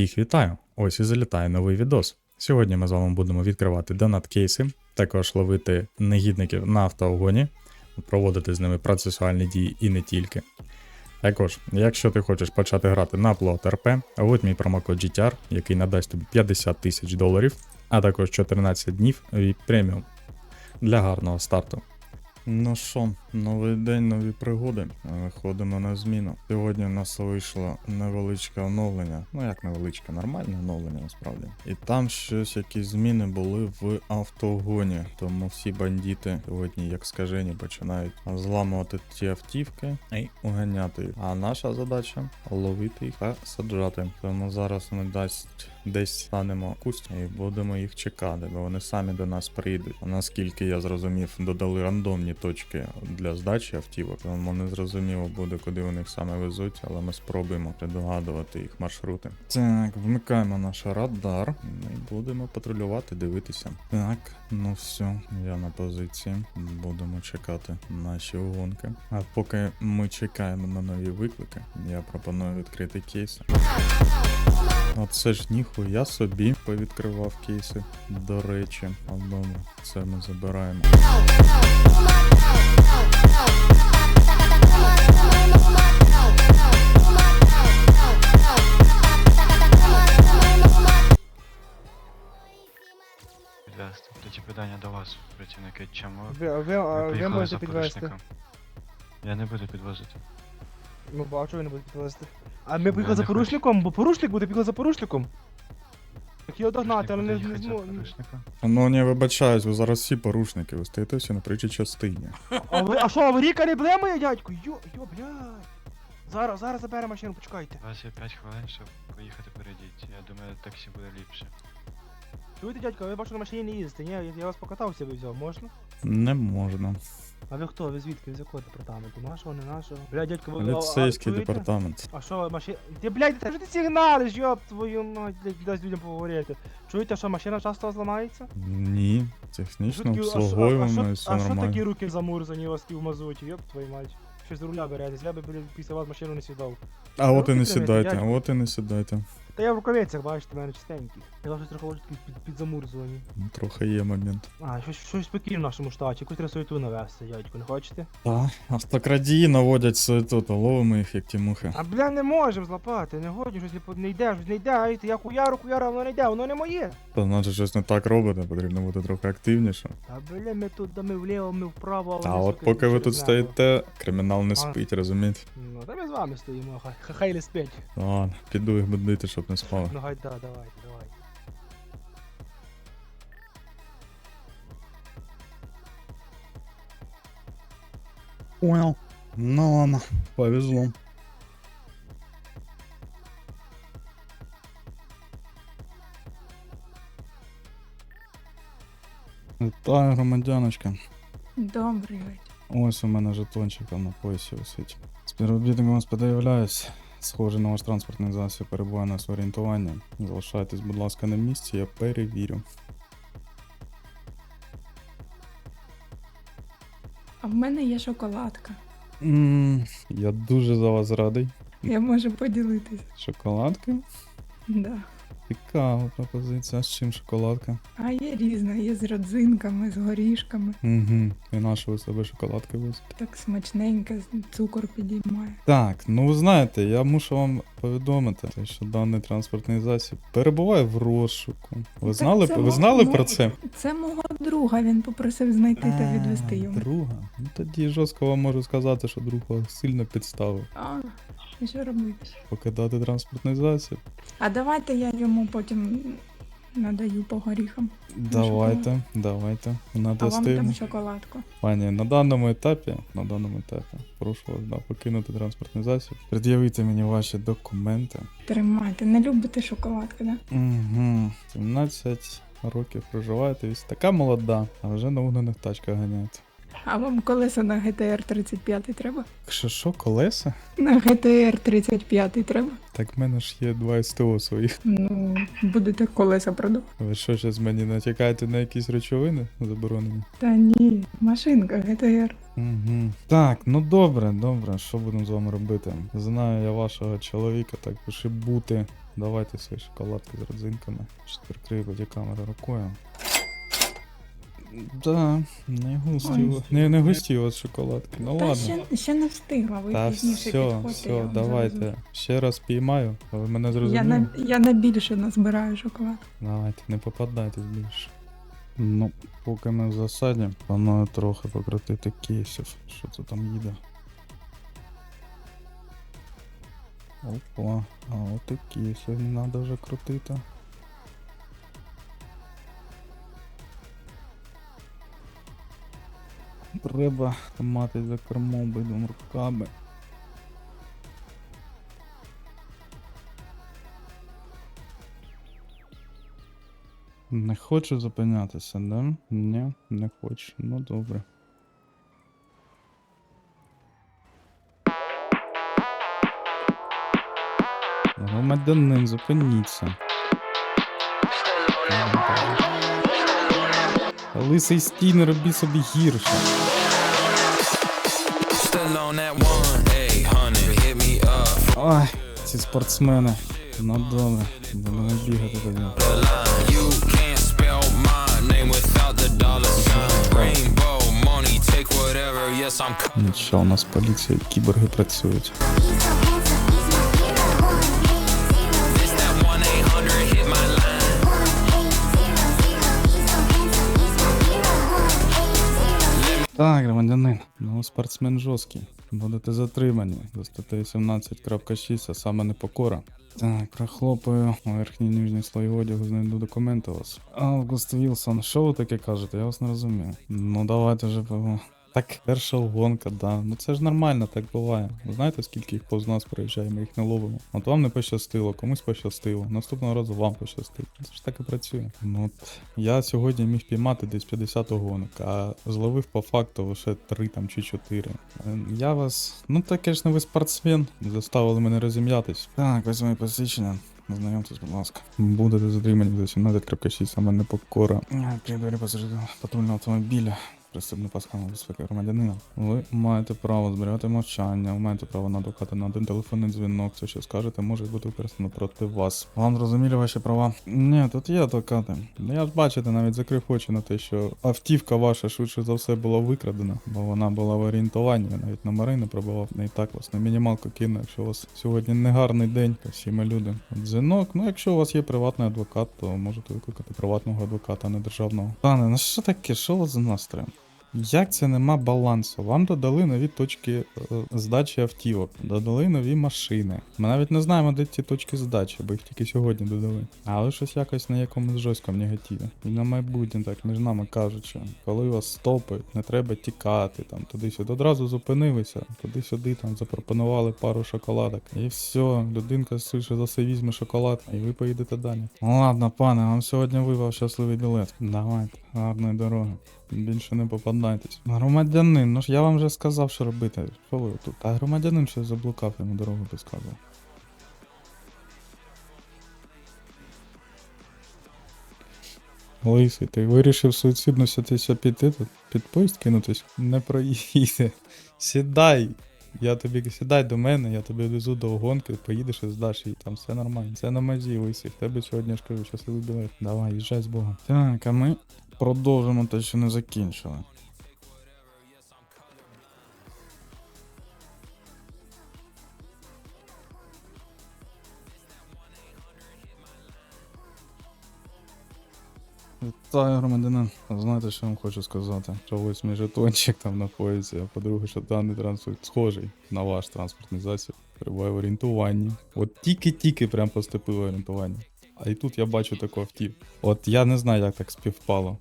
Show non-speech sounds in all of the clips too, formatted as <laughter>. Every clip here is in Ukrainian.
Всіх вітаю! Ось і залітає новий відос. Сьогодні ми з вами будемо відкривати донат кейси, також ловити негідників на автоугоні, проводити з ними процесуальні дії і не тільки. Також, якщо ти хочеш почати грати на РП, вводь мій промокод GTR, який надасть тобі 50 тисяч доларів, а також 14 днів від преміум для гарного старту. Ну що, новий день, нові пригоди. Виходимо на зміну. Сьогодні у нас вийшло невеличке оновлення. Ну як невеличке, нормальне оновлення насправді. І там щось якісь зміни були в автогоні. Тому всі бандити сьогодні, як скажені, починають зламувати ті автівки і уганяти їх. А наша задача ловити їх та саджати. Тому зараз ми дасть десь станемо куст і будемо їх чекати, бо вони самі до нас прийдуть. Наскільки я зрозумів, додали рандомні точки для здачі автівок. Тому не зрозуміло буде, куди вони їх саме везуть, але ми спробуємо предугадувати їх маршрути. Так, вмикаємо наш радар і будемо патрулювати, дивитися. Так, ну все, я на позиції. Будемо чекати наші угонки. А поки ми чекаємо на нові виклики, я пропоную відкрити кейси. Оце ж ніхуя собі повідкривав кейси. До речі, одному це ми забираємо. Тоді питання до вас, працівники. Чому Ви, ви, ви ви можете підвести. Я не буду підвозити. Ну бачу, ви не будете підвести. А ми поїхали за порушником, бо порушник буде поїхали за порушником. Так його догнати, але не, не зможу. Ну не вибачаюсь, ви зараз всі порушники, ви стоїте всі на причій частині. А ви, а що, аварійка не буде моя дядько? Йо, йо, блядь. Зараз, зараз заберемо машину, почекайте. У вас є 5 хвилин, щоб поїхати перейдіть. Я думаю, таксі буде ліпше. Чуєте, дядько, ви бачу на машині не їздите, ні? Я, я вас покатався, ви взяв, можна? Не можна. А ви хто? Ви звідки? З якого департаменту? Нашого, не нашого? Блядь, дядько, ви... Поліцейський а, чуєте? департамент. А що, машина... Ти, блядь, ти ти сигналиш, йоп, твою мать, блядь, дасть людям поговорити. Чуєте, що машина часто зламається? Ні, технічно а а- обслуговуємо а і все А що такі руки замурзані у вас в мазуті, йоп твою мать. Щось з руля беретесь, я би після вас машину не сідав. А от і не сідайте, а от і не сідайте. Та я в рукавицях, бачите, в мене чистенькі. Я щось трохи очі під, під замурзувані. Ну, Трохи є момент. А, щось, щось спокійно в нашому штаті, якусь треба суету навести, дядьку, не хочете? Та, автокрадії наводять суету, то ловимо їх, як ті мухи. А бля, не можемо злапати, не годі, щось не, по- не йде, щось не йде, а я хуяру, хуяру, воно не йде, воно не моє. Та значить щось не так робите, потрібно бути трохи активніше. Та бля, ми тут, да ми вліво, ми вправо, а от поки ви тут стоїте, кримінал не А. спить, розумієте? Ну, та ми з вами стоїмо, хай, хай, не спять. Ладно, піду їх будити, щоб не спали. Ну гай, да, давайте, давайте. Понял. Ну ладно, повезло. Вітаю, громадяночка. Добрий вечір. Ось у мене жетончик там на поясі висить. Співробітником вас подивляюсь. Схоже на ваш транспортний засіб перебуває на орієнтування. Залишайтесь, будь ласка, на місці, я перевірю. А в мене є шоколадка. м я дуже за вас радий. Я можу поділитися. Шоколадки? Да. Цікава пропозиція. А з чим шоколадка? А є різна, є з родзинками, з горішками. Угу. І на що ви себе шоколадки возите? Так смачненько, цукор підіймає. Так, ну ви знаєте, я мушу вам повідомити, що даний транспортний засіб перебуває в розшуку. Ви Так знали, це ви знали мо- про це? Це мого друга, він попросив знайти та відвести А, йому. Друга. Ну тоді жорстко вам можу сказати, що друг сильно підставив. А, і що робити? Покидати транспортний засіб. А давайте я йому потім надаю по горіхам. Давайте, давайте. А вам там шоколадку. Пані, на даному етапі, на даному етапі, прошу вас да, покинути транспортний засіб. Пред'явити мені ваші документи. Тримайте. Не любите шоколадку, да? Угу. 17 років проживаєте, ось така молода, а вже на вогнених тачках ганяєте. А вам колеса на GTR 35 треба? Що, що, колеса? На GTR 35 треба? Так в мене ж є два СТО своїх. Ну, будете колеса продавати. Ви що, зараз мені натякаєте на якісь речовини заборонені? Та ні, машинка GTR. Угу. Так, ну добре, добре, що будемо з вами робити? Знаю я вашого чоловіка, так пиши бути. Давайте свої шоколадки з родзинками. Щось прикрию камеру рукою. Да, не густі, не, не густі вас шоколадки. Ну Та ладно. ще, ще не встигла, ви Та пізніше все, підходьте. я все, вам давайте. завезу. Ще раз піймаю, а ви мене Я зрозуміли? на, я на більше назбираю шоколад. Давайте, не попадайтесь більше. Ну, поки ми в засаді, планую трохи покрутити кейсів. Що це там їде? Опа, а от і кейсів не треба вже крутити. Треба мати за кермом обидвом руками. Не хочу зупинятися, да? Ні, не хочу. Ну добре. Громадянин, зупиніться. Лисий стій, не роби собі гірше. Ай, ці спортсмени. Ну добре, будемо бігати тоді. Нічого, у нас поліція і кіборги працюють. Так, громадянин, ну спортсмен жорсткий. Будете затримані за статтею 17.6, а саме непокора. Так, прохлопаю верхній нижній слой одягу, знайду документи у вас. Август Вілсон, що ви таке кажете? Я вас не розумію. Ну давайте вже пого. Так, перша гонка, да. Ну це ж нормально, так буває. Ви знаєте, скільки їх повз нас проїжджає, ми їх не ловимо. От вам не пощастило, комусь пощастило. Наступного разу вам пощастить. Це ж так і працює. Ну от я сьогодні міг піймати десь 50 гонок, а зловив по факту лише 3 там чи 4. Е, Я вас. Ну таке ж не ви спортсмен. Заставили мене розім'ятись. Так, ось моє посвідчення. Знайомтесь, будь ласка. Будете затримані за 17.6, саме непокора. Прибері пасажирів патрульного автомобіля. Приступне пасхальна безпеки громадянина. Ви маєте право зберігати мовчання, ви маєте право на адвоката на один телефонний дзвінок. Все, що скажете, може бути використано проти вас. Вам зрозуміли ваші права? Ні, тут є адвокати. Ну, Я ж бачите, навіть закрив очі на те, що автівка ваша швидше за все була викрадена, бо вона була в орієнтуванні, я навіть номери не пробував. Не і так вас на мінімалку кину, якщо у вас сьогодні не гарний день, всі ми люди. Дзвінок, ну якщо у вас є приватний адвокат, то можете викликати приватного адвоката, а не державного. Пане, ну що таке? Що у вас за настроєм? Як це нема балансу? Вам додали нові точки е, здачі автівок, додали нові машини. Ми навіть не знаємо, де ці точки здачі, бо їх тільки сьогодні додали. Але щось якось на якомусь жорсткому негативі. І на майбутнє, так між нами кажучи, коли вас стопають, не треба тікати там туди-сюди. Одразу зупинилися, туди-сюди там запропонували пару шоколадок. І все, людинка швидше за все візьме шоколад, і ви поїдете далі. Ладно, пане, вам сьогодні випав щасливий білет. Давайте, гарної дороги. Більше не попадайтесь. Громадянин, ну ж я вам вже сказав, що робити. Що ви тут? А громадянин щось заблукав, йому дорогу підказував. Лисий, ти вирішив суїцидно сятися піти тут, під поїзд кинутись? Не проїде. Сідай. Я тобі сідай до мене, я тебе везу до гонки, поїдеш і здаш її, там все нормально. Це на мазі, лисий. Тебе сьогодні я ж кажу, щасливий білет. Давай, їжджай з Богом. Так, а ми продовжимо те, що не закінчили. Вітаю, громадянин. Знаєте, що вам хочу сказати? Що ось мій жетончик там на поїзді, а по-друге, що даний транспорт схожий на ваш транспортний засіб. Перебуває в орієнтуванні. От тільки-тільки прям поступив в орієнтування. А і тут я бачу таку автів. От я не знаю, як так співпало.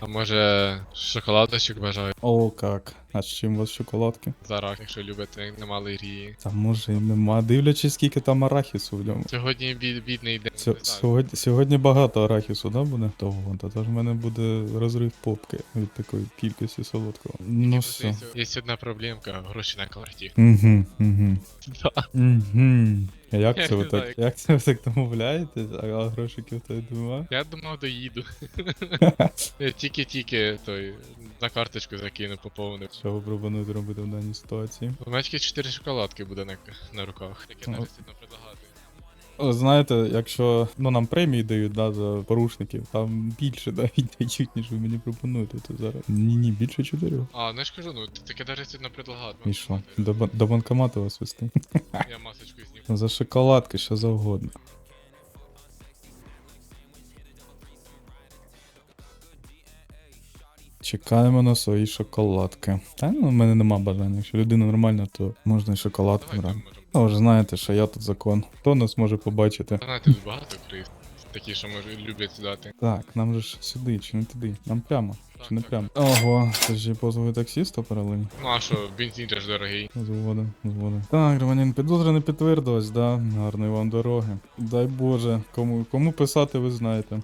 А може шоколадочок бажаю? О, как. А з чим у вас шоколадки? Зараз, якщо любите рії. Та може і нема. Дивлячись, скільки там арахісу в ньому. Сьогодні бід, бідний день. Сьо- сьогодні, сьогодні багато арахісу, да, буде? Того, та тож в мене буде розрив попки від такої кількості солодкого. Ну все. Є одна проблемка, гроші на карті. Угу, угу. Угу. А як це ви так? Як це ви так домовляєтесь? А грошиків то нема? Я думав, доїду. <laughs> Тільки-тільки той на карточку закину, поповнив. Що ви пропонуєте робити в даній ситуації? У мене тільки 4 шоколадки буде на, на руках. Таке Ну. навіть предлагати. Знаєте, якщо ну, нам премії дають да, за порушників, там більше навіть дають, ніж ви мені пропонуєте, то зараз. Ні, ні, більше чотирьох. А, ну я ж кажу, ну таке навіть сильно предлагати. І що? До, до банкомату вас вести? Я масочку зніму. За шоколадки, що завгодно. Чекаємо на свої шоколадки. Та ну, в мене нема бажання. Якщо людина нормальна, то можна і шоколадку брати. Ну, ви ж знаєте, що я тут закон. Хто нас може побачити? Знаєте, тут багато криз. Такі, що може люблять дати. Так, нам же ж сюди, чи не туди? Нам прямо, Так, чи не так, прямо? Ого, це ж і позови таксіста паралельно. Ну а що, бензин же ж дорогий. Згоден, згоден. Так, громадянин, підозра не підтвердилась, да? Гарної вам дороги. Дай Боже, кому, кому писати, ви знаєте.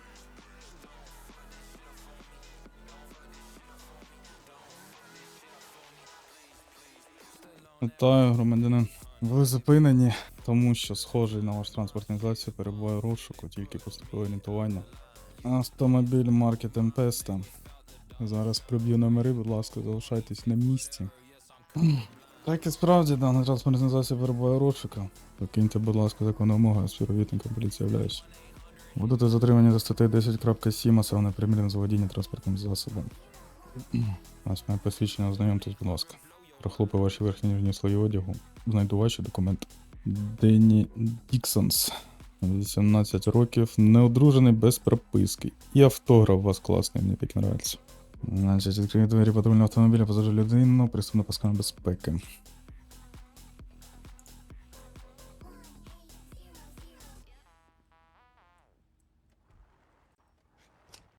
Вітаю, громадянин. Ви зупинені, тому що схожий на ваш транспортний засіб перебуває у розшуку, тільки поступило орієнтування. Автомобіль марки Темпеста. Зараз приб'ю номери, будь ласка, залишайтесь на місці. Так і справді, даний транспортний засіб перебуває розшуку. Покиньте, будь ласка, законну вимогу, співробітника поліції являюсь. Будете затримані за статтею 10.7, а саме непримірне заводіння транспортним засобом. Ось моє посвідчення, ознайомтесь, будь ласка. Прохлопи ваші верхні нижні слої одягу. Знайду ваші документи. Денні Діксонс. 18 років, неодружений без прописки. І автограф у вас класний, мені так нравиться. Значить, відкриє двері патрульного автомобіля, позажу людину, присутна на пасками безпеки.